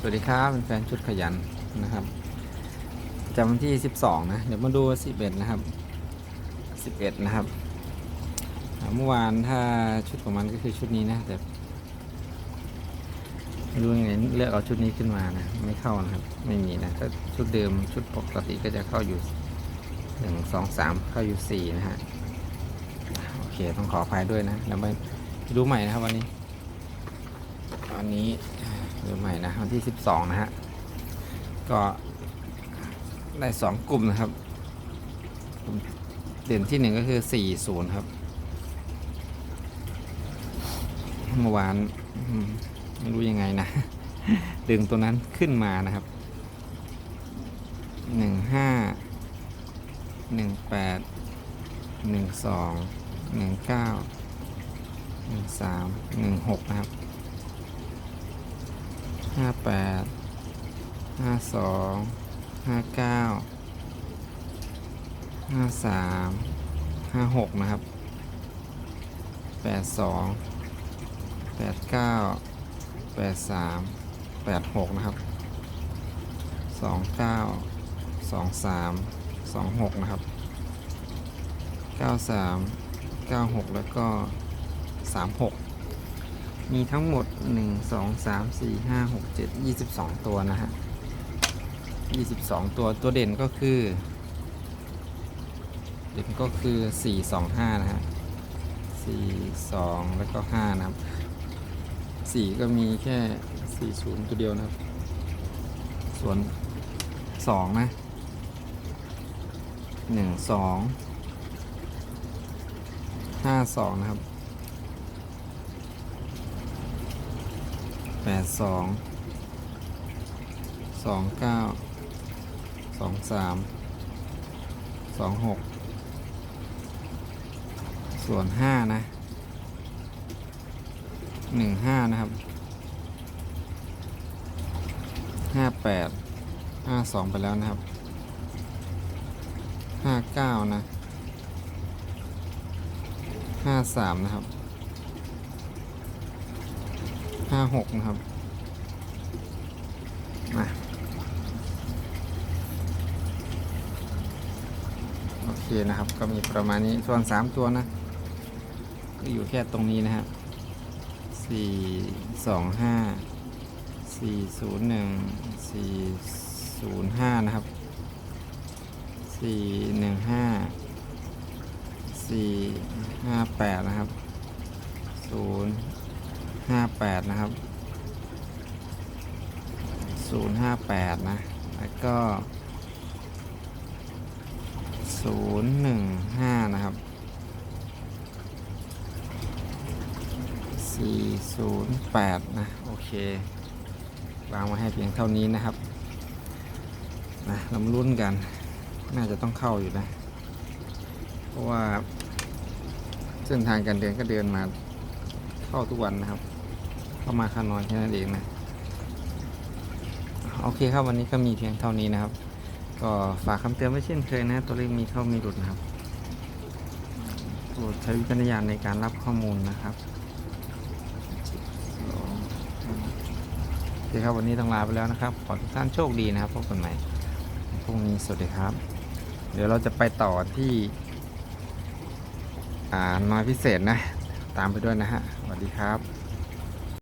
สวัสดีครับเป็นแฟนชุดขยันนะครับจำวันที่ 12 นะ เดี๋ยวมาดู 11 นะครับ 11 นะครับ เมื่อวานถ้าชุดของมันก็คือชุดนี้นะแต่ไม่รู้ยังไงเลือกเอาชุดนี้ขึ้นมานะ ไม่เข้านะครับ ไม่มีนะถ้าชุดเดิมชุดปกติก็จะเข้าอยู่1 2 3เข้าอยู่4นะฮะโอเคต้องขออภัยด้วยนะแล้วมาดูใหม่นะครับวันนี้วันนี้ ดูใหม่นะวันที่ 12 นะฮะ ก็ได้ 2 กลุ่มนะครับกลุ่มเด่นที่ 1 ก็คือ 40 ครับ เมื่อวานไม่รู้ยังไงนะ ดึงตัวนั้นขึ้นมานะครับ 15 18 12 19 13 16 นะครับ ห้าแปดห้าสองห้าเก้าห้าสามห้าหกนะครับแปดสองแปดเก้าแปดสามแปดหกนะครับสองเก้าสองสามสองหกนะครับเก้าสามเก้าหกแล้วก็สามหก มีทั้งหมด 1 2 3 4 5 6 7 22 ตัวนะฮะ 22 ตัวตัวเด่นก็คือ เด่นก็คือ 4 2 5 นะฮะ 4 2 แล้วก็ 5 นะครับ 4 ก็มีแค่ 40 ตัวเดียวนะครับ ส่วน 2 นะ 1 2 5 2 นะครับ แปดสองสองเก้าสองสามสองหกส่วนห้านะหนึ่งห้านะครับห้าแปดห้าสองไปแล้วนะครับห้าเก้านะห้าสามนะครับ ห้าหกนะครับ มา โอเคนะครับ ก็มีประมาณนี้ ส่วนสามตัวนะ ก็อยู่แค่ตรงนี้นะฮะสี่สองห้าสี่ศูนย์หนึ่งสี่ศูนย์ห้านะครับสี่หนึ่งห้าสี่ห้าแปดนะครับศูนย์ ห้าแปดนะครับศูนย์ห้าแปดนะ แล้วก็ศูนย์หนึ่งห้านะครับสี่ศูนย์แปดนะ โอเควางมาให้เพียงเท่านี้นะครับนะเรามาลุ้นกัน น่าจะต้องเข้าอยู่นะ เพราะว่าเส้นทางการเดินก็เดินมาเข้าทุกวันนะครับ เข้ามาค่าน้อยแค่นั้นเองนะโอเคครับวันนี้ก็มีเพียงเท่านี้นะครับ ก็ฝากคำเตือนไว้เช่นเคยนะ ตัวเลขมีเข้ามีหลุดนะครับโปรดใช้วิจารณญาณในการรับข้อมูลนะครับโอเคครับวันนี้ต้องลาไปแล้วนะครับ ขอทุกท่านโชคดีนะครับพบกันใหม่พรุ่งนี้สวัสดีครับ เดี๋ยวเราจะไปต่อที่อ่าน้อยพิเศษนะ ตามไปด้วยนะฮะสวัสดีครับ